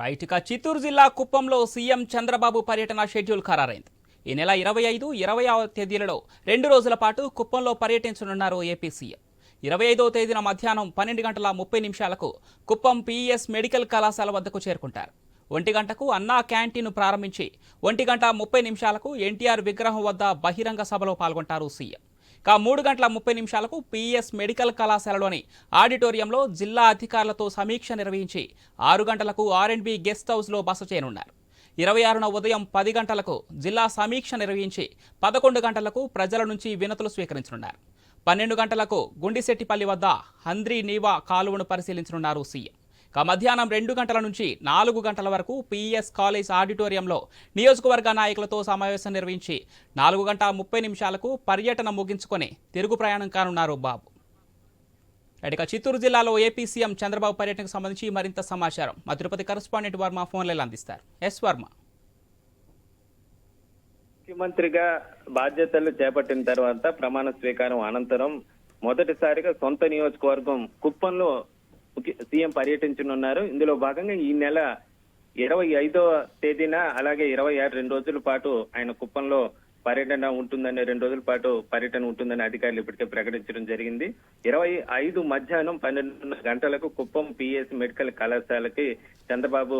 Right ఇక చిత్తూరు జిల్లా కుప్పంలో సీఎం చంద్రబాబు పర్యటన షెడ్యూల్ ఖరారైంది. ఈ నెల ఇరవై ఐదు ఇరవై ఆరు తేదీలలో రెండు రోజుల పాటు కుప్పంలో పర్యటించనున్నారు ఏపీ సీఎం. ఇరవై ఐదవ తేదీన మధ్యాహ్నం పన్నెండు గంటల ముప్పై నిమిషాలకు కుప్పం పీఈఎస్ మెడికల్ కళాశాల వద్దకు చేరుకుంటారు. ఒంటి గంటకు అన్నా క్యాంటీన్ ప్రారంభించి ఒంటి గంట ముప్పై నిమిషాలకు ఎన్టీఆర్ విగ్రహం వద్ద బహిరంగ సభలో పాల్గొంటారు సీఎం. ఇక మూడు గంటల ముప్పై నిమిషాలకు పీఎస్ మెడికల్ కళాశాలలోని ఆడిటోరియంలో జిల్లా అధికారులతో సమీక్ష నిర్వహించి ఆరు గంటలకు ఆర్ఎండ్బి గెస్ట్ హౌస్లో బస చేయనున్నారు. ఇరవై ఆరున ఉదయం పది గంటలకు జిల్లా సమీక్ష నిర్వహించి పదకొండు గంటలకు ప్రజల నుంచి వినతులు స్వీకరించనున్నారు. పన్నెండు గంటలకు గుండిశెట్టిపల్లి వద్ద హంద్రీ నీవా కాలువను పరిశీలించనున్నారు సీఎం. మధ్యాహ్నం రెండు గంటల నుంచి నాలుగు గంటల వరకు పీఎస్ కాలేజ్ ఆడిటోరియంలో నియోజకవర్గ నాయకులతో సమావేశం నిర్వహించి నాలుగు గంట ముప్పై నిమిషాలకు పర్యటన ముగించుకొని తిరుగు ప్రయాణం కానున్నారు బాబు. ఇక చిత్తూరు జిల్లాలో ఏపీ సీఎం చంద్రబాబు పర్యటనకు సంబంధించి మరింత సమాచారం. మా తిరుపతి కరస్పాండెంట్ వర్మ ఫోన్లలో అందిస్తారు. ఎస్ వర్మ. ముఖ్యమంత్రిగా బాధ్యతలు చేపట్టిన తర్వాత ప్రమాణ స్వీకారం అనంతరం మొదటిసారిగా సొంత నియోజకవర్గం కుప్పంలో సీఎం పర్యటించనున్నారు. ఇందులో భాగంగా ఈ నెల ఇరవై ఐదో తేదీన అలాగే ఇరవై ఆరు రెండు రోజుల పాటు ఆయన కుప్పంలో పర్యటన ఉంటుందని రెండు రోజుల పాటు పర్యటన ఉంటుందని అధికారులు ఇప్పటికే ప్రకటించడం జరిగింది. ఇరవై ఐదు మధ్యాహ్నం పన్నెండు గంటలకు కుప్పం పిఎస్ మెడికల్ కళాశాలకి చంద్రబాబు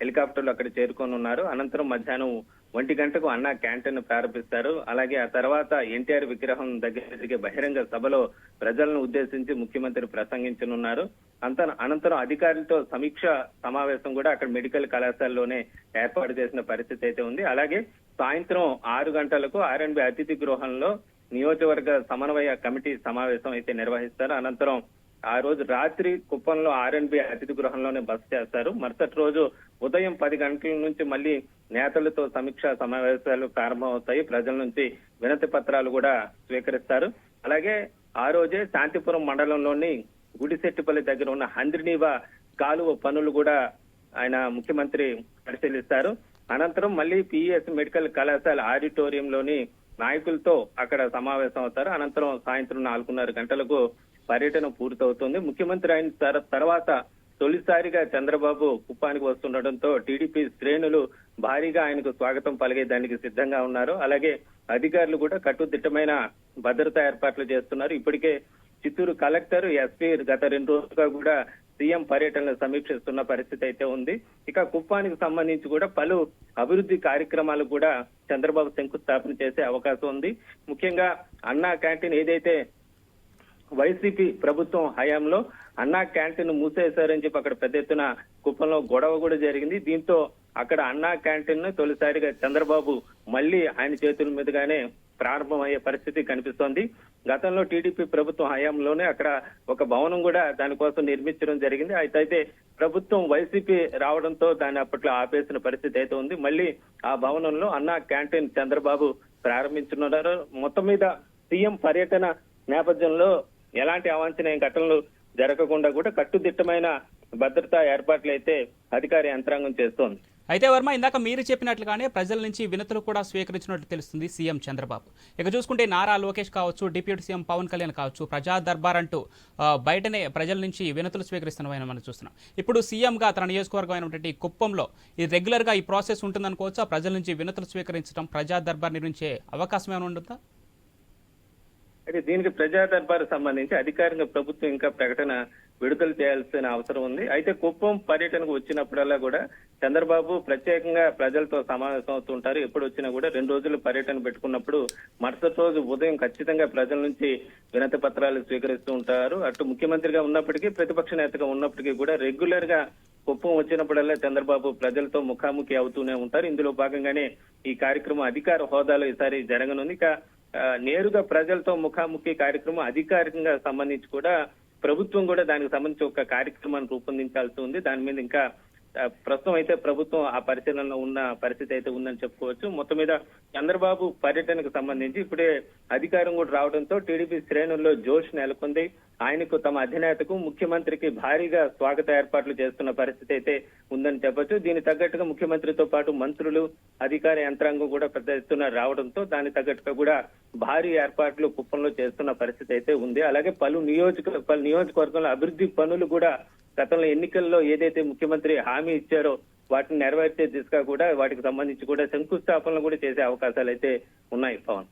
హెలికాప్టర్లు అక్కడ చేరుకొని ఉన్నారు అనంతరం మధ్యాహ్నం ఒంటి గంటకు అన్నా క్యాంటీన్ ప్రారంభిస్తారు. అలాగే ఆ తర్వాత ఎన్టీఆర్ విగ్రహం దగ్గర జరిగే బహిరంగ సభలో ప్రజలను ఉద్దేశించి ముఖ్యమంత్రి ప్రసంగించనున్నారు. అంత అనంతరం అధికారులతో సమీక్ష సమావేశం కూడా అక్కడ మెడికల్ కళాశాలలోనే ఏర్పాటు చేసిన పరిస్థితి అయితే ఉంది. అలాగే సాయంత్రం ఆరు గంటలకు ఆర్ఎన్బి అతిథి గృహంలో నియోజకవర్గ సమన్వయ కమిటీ సమావేశం అయితే నిర్వహిస్తారు. అనంతరం ఆ రోజు రాత్రి కుప్పంలో ఆర్ఎన్బి అతిథి గృహంలోనే బస చేస్తారు. మరుసటి రోజు ఉదయం పది గంటల నుంచి మళ్ళీ నేతలతో సమీక్ష సమావేశాలు ప్రారంభమవుతాయి. ప్రజల నుంచి వినతి పత్రాలు కూడా స్వీకరిస్తారు. అలాగే ఆ రోజే శాంతిపురం మండలంలోని గుడిశెట్టిపల్లి దగ్గర ఉన్న హంద్రినీవా కాలువ పనులు కూడా ఆయన ముఖ్యమంత్రి పరిశీలిస్తారు. అనంతరం మళ్ళీ పిఎస్ మెడికల్ కళాశాల ఆడిటోరియంలోని నాయకులతో అక్కడ సమావేశం అవుతారు అనంతరం సాయంత్రం నాలుగున్నర గంటలకు పర్యటన పూర్తవుతుంది. ముఖ్యమంత్రి అయిన తర్వాత తొలిసారిగా చంద్రబాబు కుప్పానికి వస్తుండటంతో టీడీపీ శ్రేణులు భారీగా ఆయనకు స్వాగతం పలిగే దానికి సిద్ధంగా ఉన్నారు. అలాగే అధికారులు కూడా కట్టుదిట్టమైన భద్రతా ఏర్పాట్లు చేస్తున్నారు. ఇప్పటికే చిత్తూరు కలెక్టర్ ఎస్పీ గత రెండు రోజులుగా కూడా సీఎం పర్యటనలు సమీక్షిస్తున్న పరిస్థితి అయితే ఉంది. ఇక కుప్పానికి సంబంధించి కూడా పలు అభివృద్ధి కార్యక్రమాలు కూడా చంద్రబాబు శంకుస్థాపన చేసే అవకాశం ఉంది. ముఖ్యంగా అన్నా క్యాంటీన్ ఏదైతే వైసీపీ ప్రభుత్వం హయాంలో అన్నా క్యాంటీన్ మూసేశారని చెప్పి అక్కడ పెద్ద ఎత్తున కుప్పంలో గొడవ కూడా జరిగింది. దీంతో అక్కడ అన్నా క్యాంటీన్ను తొలిసారిగా చంద్రబాబు మళ్ళీ ఆయన చేతుల మీదుగానే ప్రారంభమయ్యే పరిస్థితి కనిపిస్తోంది. గతంలో టీడీపీ ప్రభుత్వం హయాంలోనే అక్కడ ఒక భవనం కూడా దానికోసం నిర్మించడం జరిగింది. అయితే అయితే ప్రభుత్వం వైసీపీ రావడంతో దాన్ని అప్పట్లో ఆపేసిన పరిస్థితి అయితే ఉంది. మళ్ళీ ఆ భవనంలో అన్నా క్యాంటీన్ చంద్రబాబు ప్రారంభించనున్నారు. మొత్తం మీద సీఎం పర్యటన నేపథ్యంలో ఎలాంటి అవాంఛనీయ ఘటనలు జరగకుండా కూడా కట్టుదిట్టమైన భద్రతా ఏర్పాట్లు అయితే అధికార యంత్రాంగం చేస్తోంది. అయితే వర్మ ఇందాక మీరు చెప్పినట్లుగానే ప్రజల నుంచి వినతులు కూడా స్వీకరించినట్టు తెలుస్తుంది సీఎం చంద్రబాబు. ఇక చూసుకుంటే నారా లోకేష్ కావచ్చు డిప్యూటీ సీఎం పవన్ కళ్యాణ్ కావచ్చు ప్రజా దర్బార్ అంటూ బయటనే ప్రజల నుంచి వినతులు స్వీకరిస్తున్నామని మనం చూస్తున్నాం. ఇప్పుడు సీఎంగా తన నియోజకవర్గం అయినటువంటి కుప్పంలో ఈ రెగ్యులర్గా ఈ ప్రాసెస్ ఉంటుందనుకోవచ్చు? ఆ ప్రజల నుంచి వినతులు స్వీకరించడం ప్రజా దర్బార్ నిర్మించే అవకాశం ఏమైనా ఉంటుందా? అయితే దీనికి ప్రజా దర్బార్ సంబంధించి అధికారిక ప్రభుత్వం ఇంకా ప్రకటన విడుదల చేయాల్సిన అవసరం ఉంది. అయితే కుప్పం పర్యటనకు వచ్చినప్పుడల్లా కూడా చంద్రబాబు ప్రత్యేకంగా ప్రజలతో సమావేశం అవుతుంటారు. ఎప్పుడు వచ్చినా కూడా రెండు రోజులు పర్యటన పెట్టుకున్నప్పుడు మరుసటి రోజు ఉదయం ఖచ్చితంగా ప్రజల నుంచి వినతి పత్రాలు స్వీకరిస్తూ ఉంటారు. అటు ముఖ్యమంత్రిగా ఉన్నప్పటికీ ప్రతిపక్ష నేతగా ఉన్నప్పటికీ కూడా రెగ్యులర్గా కుప్పం వచ్చినప్పుడల్లా చంద్రబాబు ప్రజలతో ముఖాముఖి అవుతూనే ఉంటారు. ఇందులో భాగంగానే ఈ కార్యక్రమం అధికార హోదాలో ఈసారి జరగనుంది. ఇక నేరుగా ప్రజలతో ముఖాముఖి కార్యక్రమం అధికారికంగా సంబంధించి కూడా ప్రభుత్వం కూడా దానికి సంబంధించి ఒక కార్యక్రమాన్ని రూపొందించాల్సి ఉంది. దాని మీద ఇంకా ప్రస్తుతం అయితే ప్రభుత్వం ఆ పరిశీలనలో ఉన్న పరిస్థితి అయితే ఉందని చెప్పుకోవచ్చు. మొత్తం మీద చంద్రబాబు పర్యటనకు సంబంధించి ఇప్పుడే అధికారం కూడా రావడంతో టీడీపీ శ్రేణుల్లో జోష్ నెలకొంది. ఆయనకు తమ అధినేతకు ముఖ్యమంత్రికి భారీగా స్వాగత ఏర్పాట్లు చేస్తున్న పరిస్థితి అయితే ఉందని చెప్పొచ్చు. దీనికి తగ్గట్టుగా ముఖ్యమంత్రితో పాటు మంత్రులు అధికార యంత్రాంగం కూడా పెద్ద ఎత్తున రావడంతో దానికి తగ్గట్టుగా కూడా భారీ ఏర్పాట్లు కుప్పంలో చేస్తున్న పరిస్థితి అయితే ఉంది. అలాగే పలు నియోజక పలు నియోజకవర్గంలో అభివృద్ధి పనులు కూడా గతంలో ఎన్నికల్లో ఏదైతే ముఖ్యమంత్రి హామీ ఇచ్చారో వాటిని నెరవేర్చే దిశగా కూడా వాటికి సంబంధించి కూడా శంకుస్థాపనలు కూడా చేసే అవకాశాలు అయితే ఉన్నాయి పవన్.